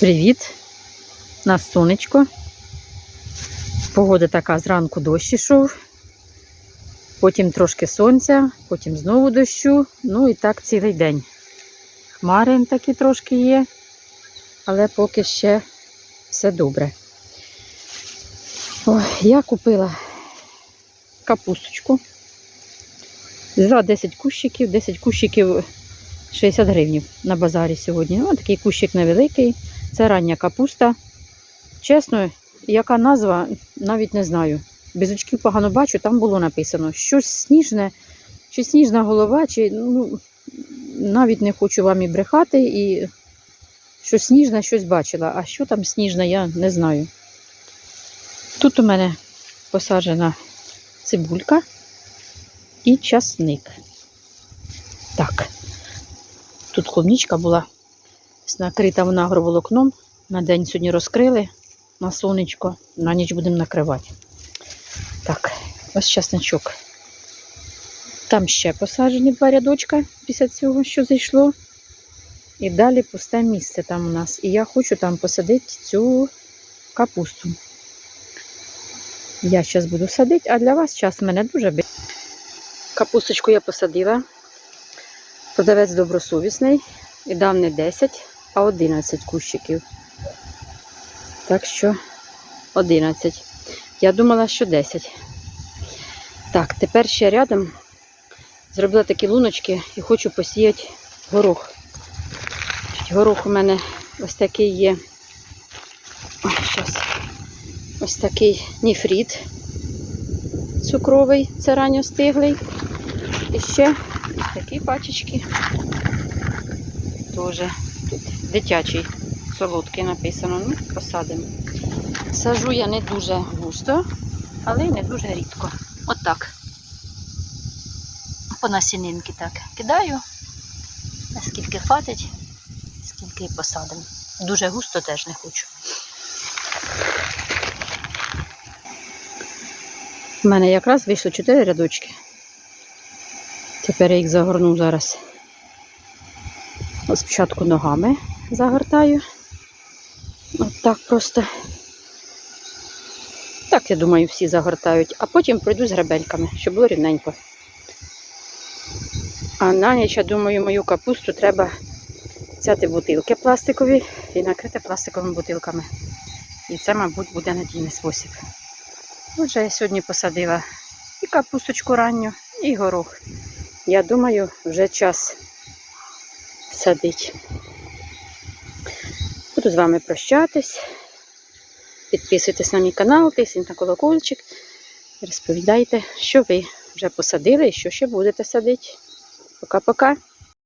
Привіт! Нас сонечко. Погода така зранку дощ ішов, потім трошки сонця, потім знову дощу. Ну і так цілий день. Хмари такі трошки є, але поки ще все добре. Ой, я купила капусточку. Взяла 10 кущиків, 10 кущиків 60 гривень на базарі сьогодні. Ну, такий кущик невеликий. Це рання капуста. Чесно, яка назва, навіть не знаю. Без очків погано бачу, там було написано щось сніжне, чи сніжна голова, чи ну, навіть не хочу вам і брехати, і щось сніжне, щось бачила. А що там сніжне, я не знаю. Тут у мене посаджена цибулька і часник. Так, тут клубничка була накрита вона агроволокном. На день сьогодні розкрили на сонечко, на ніч будемо накривати. Так, ось часничок. Там ще посаджені два рядочка після цього, що зайшло. І далі пусте місце там у нас. І я хочу там посадити цю капусту. Я зараз буду садити, а для вас час мене дуже бі- Капусточку я посадила. Продавець добросовісний і дав не 10, а 11 кущиків. Так що 11. Я думала, що 10. Так, тепер ще рядом зробила такі луночки і хочу посіяти горох. Горох у мене ось такий є. Ось такий ніфріт цукровий, це ранньо стиглий. І ще ось такі пачечки. Теж дитячий солодкий написано. Ну, посадимо. Сажу я не дуже густо, але й не дуже рідко. Отак. По насінинки так кидаю. Наскільки хватить, скільки і посадимо. Дуже густо теж не хочу. У мене якраз вийшло 4 рядочки. Тепер я їх загорну зараз. Спочатку ногами загортаю. От так просто. Так, я думаю, всі загортають, а потім пройду з гребельками, щоб було рівненько. А на ніч, я думаю, мою капусту треба взяти бутилки пластикові і накрити пластиковими бутилками. І це, мабуть, буде надійний спосіб. Отже, я сьогодні посадила і капусточку ранню, і горох. Я думаю, вже час садити. Буду з вами прощатись. Підписуйтесь на мій канал, тисніть на колокольчик. Розповідайте, що ви вже посадили і що ще будете садити. Пока-пока.